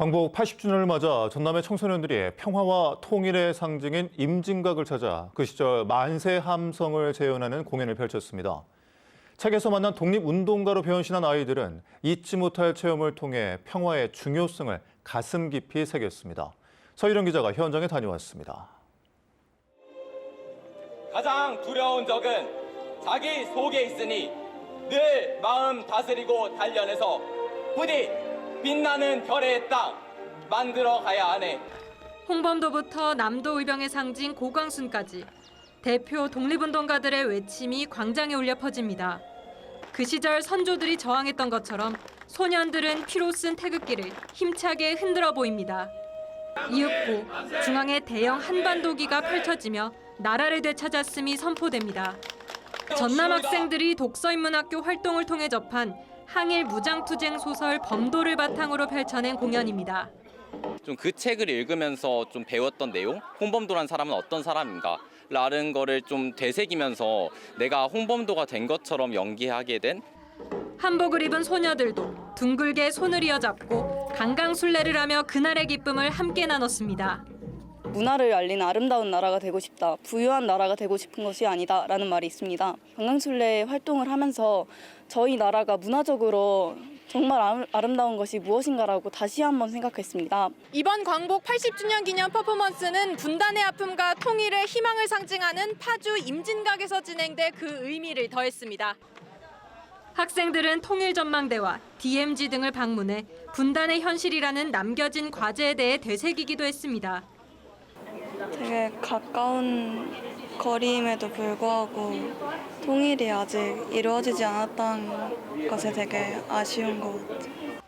광복 80주년을 맞아 전남의 청소년들이 평화와 통일의 상징인 임진각을 찾아 그 시절 만세 함성을 재현하는 공연을 펼쳤습니다. 책에서 만난 독립운동가로 변신한 아이들은 잊지 못할 체험을 통해 평화의 중요성을 가슴 깊이 새겼습니다. 서희령 기자가 현장에 다녀왔습니다. 가장 두려운 적은 자기 속에 있으니 늘 마음 다스리고 단련해서 부디 빛나는 별의 땅 만들어 가야 하네. 홍범도부터 남도 의병의 상징 고광순까지 대표 독립운동가들의 외침이 광장에 울려 퍼집니다. 그 시절 선조들이 저항했던 것처럼 소년들은 피로 쓴 태극기를 힘차게 흔들어 보입니다. 이윽고 중앙에 대형 한반도기가 펼쳐지며 나라를 되찾았음이 선포됩니다. 전남 학생들이 독서인문학교 활동을 통해 접한 항일 무장투쟁 소설 범도를 바탕으로 펼쳐낸 공연입니다. 좀 그 책을 읽으면서 좀 배웠던 내용, 홍범도란 사람은 어떤 사람인가? 라는 거를 좀 되새기면서 내가 홍범도가 된 것처럼 연기하게 된 한복을 입은 소녀들도 둥글게 손을 이어잡고 강강술래를 하며 그날의 기쁨을 함께 나눴습니다. 문화를 알리는 아름다운 나라가 되고 싶다. 부유한 나라가 되고 싶은 것이 아니다 라는 말이 있습니다. 관광술래 활동을 하면서 저희 나라가 문화적으로 정말 아름- 아름다운 것이 무엇인가라고 다시 한번 생각했습니다. 이번 광복 80주년 기념 퍼포먼스는 분단의 아픔과 통일의 희망을 상징하는 파주 임진각에서 진행돼 그 의미를 더했습니다. 학생들은 통일전망대와 DMZ 등을 방문해 분단의 현실이라는 남겨진 과제에 대해 되새기기도 했습니다. 되게 가까운 거리임에도 불구하고 통일이 아직 이루어지지 않았다는 것에 되게 아쉬운 것 같아요.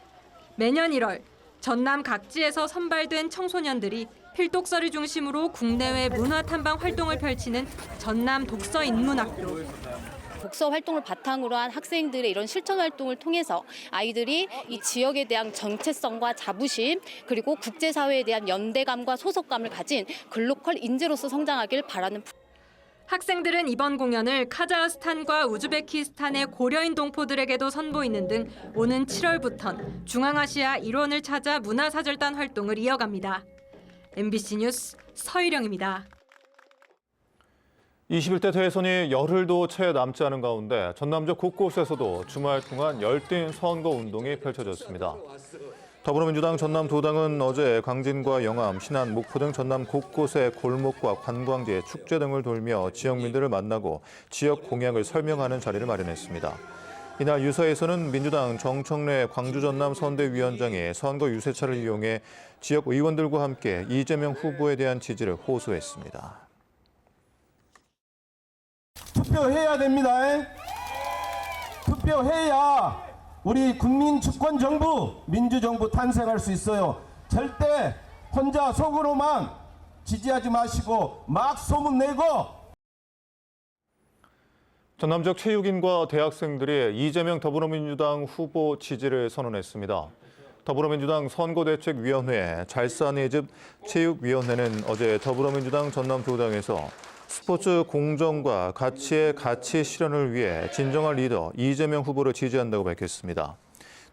매년 1월 전남 각지에서 선발된 청소년들이 필독서를 중심으로 국내외 문화 탐방 활동을 펼치는 전남 독서 인문학교. 독서 활동을 바탕으로 한 학생들의 이런 실천 활동을 통해서 아이들이 이 지역에 대한 정체성과 자부심 그리고 국제사회에 대한 연대감과 소속감을 가진 글로컬 인재로서 성장하길 바라는 학생들은 이번 공연을 카자흐스탄과 우즈베키스탄의 고려인 동포들에게도 선보이는 등 오는 7월부턴 중앙아시아 일원을 찾아 문화사절단 활동을 이어갑니다. MBC 뉴스 서희령입니다. 21대 대선이 열흘도 채 남지 않은 가운데 전남적 곳곳에서도 주말 동안 열띤 선거 운동이 펼쳐졌습니다. 더불어민주당 전남 도당은 어제 광진과 영암, 신안, 목포 등 전남 곳곳의 골목과 관광지, 축제 등을 돌며 지역민들을 만나고 지역 공약을 설명하는 자리를 마련했습니다. 이날 유서에서는 민주당 정청래 광주 전남 선대위원장이 선거 유세차를 이용해 지역 의원들과 함께 이재명 후보에 대한 지지를 호소했습니다. 투표해야 됩니다. 투표해야 우리 국민 주권 정부, 민주 정부 탄생할 수 있어요. 절대 혼자 속으로만 지지하지 마시고 막 소문 내고 전남적 체육인과 대학생들이 이재명 더불어민주당 후보 지지를 선언했습니다. 더불어민주당 선거대책위원회 잘산이집 체육위원회는 어제 더불어민주당 전남도당에서 스포츠 공정과 가치의 가치 실현을 위해 진정한 리더 이재명 후보를 지지한다고 밝혔습니다.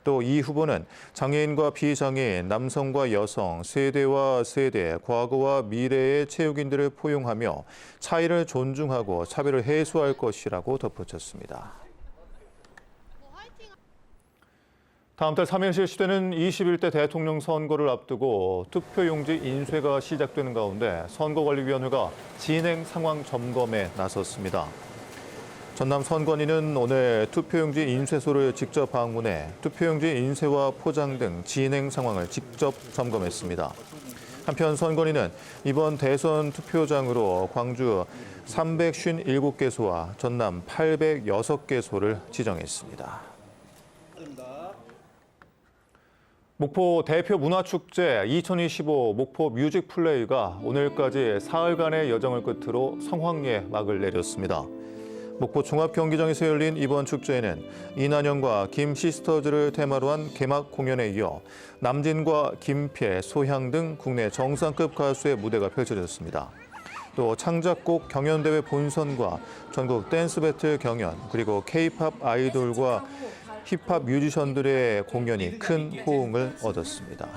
또 이 후보는 장애인과 비장애인, 남성과 여성, 세대와 세대, 과거와 미래의 체육인들을 포용하며 차이를 존중하고 차별을 해소할 것이라고 덧붙였습니다. 다음 달 3일 실시되는 21대 대통령 선거를 앞두고 투표용지 인쇄가 시작되는 가운데 선거관리위원회가 진행 상황 점검에 나섰습니다. 전남 선관위는 오늘 투표용지 인쇄소를 직접 방문해 투표용지 인쇄와 포장 등 진행 상황을 직접 점검했습니다. 한편 선관위는 이번 대선 투표장으로 광주 357개소와 전남 806개소를 지정했습니다. 목포 대표 문화축제 2025 목포 뮤직 플레이가 오늘까지 사흘간의 여정을 끝으로 성황리에 막을 내렸습니다. 목포 종합경기장에서 열린 이번 축제에는 이난영과 김시스터즈를 테마로 한 개막 공연에 이어 남진과 김필, 소향 등 국내 정상급 가수의 무대가 펼쳐졌습니다. 또 창작곡 경연대회 본선과 전국 댄스 배틀 경연 그리고 K-팝 아이돌과 힙합 뮤지션들의 공연이 큰 호응을 얻었습니다.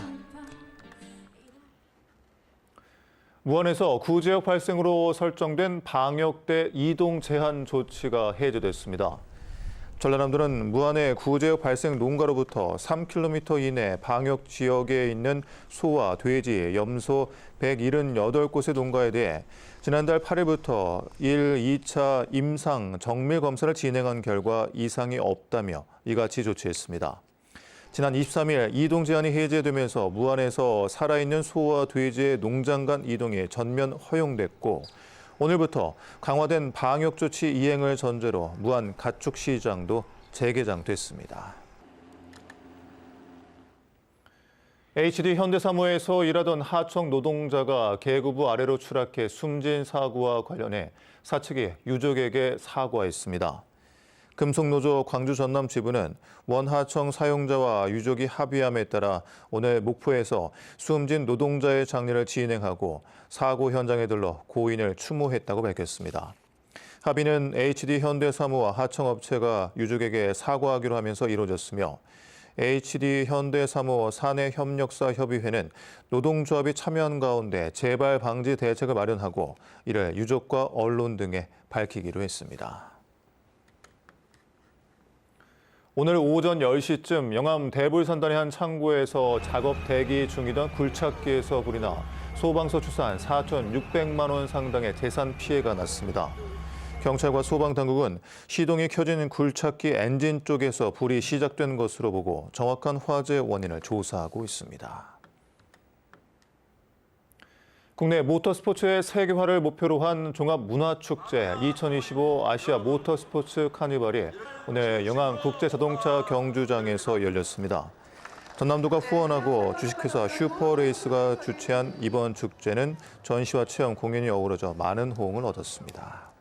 무안에서 구지역 발생으로 설정된 방역대 이동 제한 조치가 해제됐습니다. 전라남도는 무안의 구제역 발생 농가로부터 3km 이내 방역 지역에 있는 소와 돼지, 염소 178곳의 농가에 대해 지난달 8일부터 1, 2차 임상 정밀 검사를 진행한 결과 이상이 없다며 이같이 조치했습니다. 지난 23일 이동 제한이 해제되면서 무안에서 살아있는 소와 돼지의 농장 간 이동이 전면 허용됐고 오늘부터 강화된 방역 조치 이행을 전제로 무안 가축 시장도 재개장됐습니다. HD 현대사무에서 일하던 하청 노동자가 계구부 아래로 추락해 숨진 사고와 관련해 사측이 유족에게 사과했습니다. 금속노조 광주 전남 지부는 원하청 사용자와 유족이 합의함에 따라 오늘 목포에서 숨진 노동자의 장례를 진행하고 사고 현장에 들러 고인을 추모했다고 밝혔습니다. 합의는 HD 현대사무와 하청업체가 유족에게 사과하기로 하면서 이루어졌으며 HD 현대사무 사내협력사 협의회는 노동조합이 참여한 가운데 재발 방지 대책을 마련하고 이를 유족과 언론 등에 밝히기로 했습니다. 오늘 오전 10시쯤 영암 대불산단의 한 창고에서 작업 대기 중이던 굴착기에서 불이 나 소방서 추산 4,600만 원 상당의 재산 피해가 났습니다. 경찰과 소방당국은 시동이 켜진 굴착기 엔진 쪽에서 불이 시작된 것으로 보고 정확한 화재 원인을 조사하고 있습니다. 국내 모터스포츠의 세계화를 목표로 한 종합문화축제 2025 아시아 모터스포츠 카니발이 오늘 영암 국제자동차 경주장에서 열렸습니다. 전남도가 후원하고 주식회사 슈퍼레이스가 주최한 이번 축제는 전시와 체험 공연이 어우러져 많은 호응을 얻었습니다.